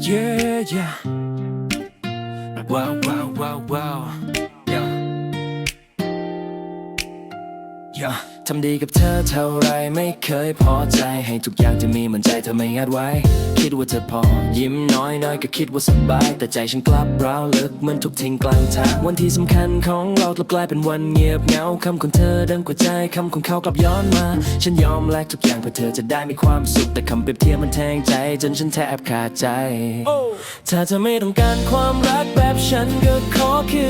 Yeah, yeah. Wow, wow, wow, wow. Yeah. Yeah. ทำดีกับเธอเท่าไรไม่เคยพอใจให้ทุกอย่างที่มีมันใจเธอไม่อาจไว้ คิดว่าเธอพอ ยิ้มน้อยน้อยก็คิดว่าสบาย แต่ใจฉันกลับร้าวลึกเหมือนถูกทิ้งกลางทางวันที่สำคัญของเรากลับกลายเป็นวันเงียบเหงาคำของเธอดังกว่าใจคำของเขากลับย้อนมา ฉันยอมแลกทุกอย่างเพื่อเธอจะได้มีความสุขแต่คำเปรียบเทียบมันแทงใจ จนฉันแทบขาดใจ ถ้าเธอไม่ต้องการความรักแบบฉันก็ขอคืน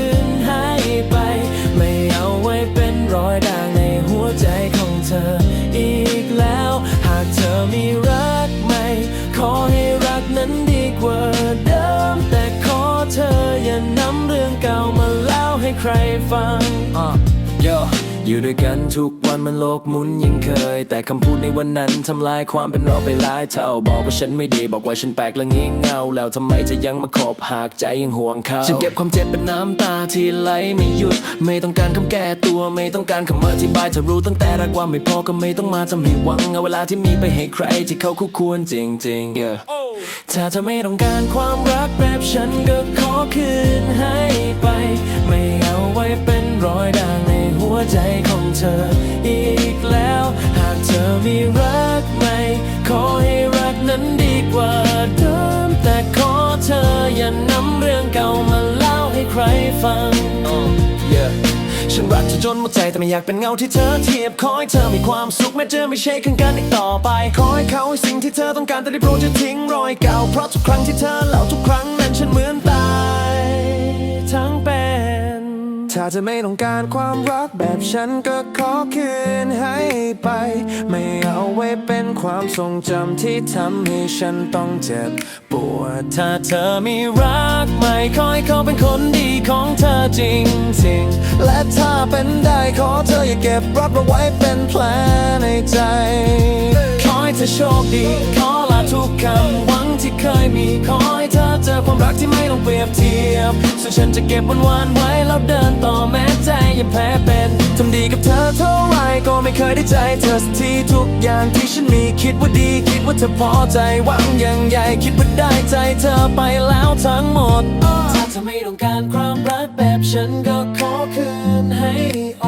ให้ใครฟัง Yo อยู่ด้วยกันทุกวันมันโลกหมุนยิ่งเคย แต่คำพูดในวันนั้นทำลายความเป็นเราไปหลายเท่า บอกว่าฉันไม่ดี บอกว่าฉันแปลกและงี่เง่า แล้วทำไมจะยังมาคบหากใจยังห่วงเขาฉันเก็บความเจ็บเป็นน้ำตาที่ไหลไม่หยุด ไม่ต้องการคำแก้ตัวไม่ต้องการคำอธิบายเธอรู้ตั้งแต่แรกว่าไม่พอก็ไม่ต้องมาทำให้หวังเอาเวลาที่มีไปให้ใครที่เขาคู่ควรจริงๆ yeah. ถ้าเธอไม่ต้องการความรักแบบฉันก็ขอคืนให้ไป ไม่เอาไว้เป็นรอยด ในหัวใจของเธออีกแล้ว หากเธอมีรักใหม่ ขอให้รักนั้นดีกว่าเดิม แต่ขอเธออย่านำเรื่องเก่ามาเล่าให้ใครฟัง yeah. ฉันรักเธอจนหมดใจแต่ไม่อยากเป็นเงาที่เธอเทียบ ขอให้เธอมีความสุขแม้เจอไม่ใช่ข้างกันอีกต่อไป ขอให้เขาให้สิ่งที่เธอต้องการแต่ได้โปรดจะทิ้งรอยเก่า เพราะทุกครั้งที่เธอเล่าทุกครั้งนั้นฉันเหมือนตายทั้งเป็น ถ้าเธอไม่ต้องการความรักแบบฉันก็ขอคืนให้ไป ไม่เอาไว้เป็นความทรงจำที่ทำให้ฉันต้องเจ็บปวด ถ้าเธอมีรักใหม่ขอให้เขาเป็นคนดีของเธอจริงๆและถ้าเป็นได้ขอเธออย่าเก็บรักมาไว้เป็นแผลในใจ ขอให้เธอโชคดี ขอลาทุกคำหวังที่เคยมีขอ เจอความรักที่ไม่ต้องเปรียบเทียบส่วนฉันจะเก็บวันวานไว้แล้วเดินต่อแม้ใจยังแพ้เป็นทำดีกับเธอเท่าไรก็ไม่เคยได้ใจเธอสักทีทุกอย่างที่ฉันมีคิดว่าดี คิดว่าเธอพอใจหวังอย่างใหญ่คิดว่าได้ใจเธอไปแล้วทั้งหมด ถ้าเธอไม่ต้องการความรักแบบฉันก็ขอคืนให้อ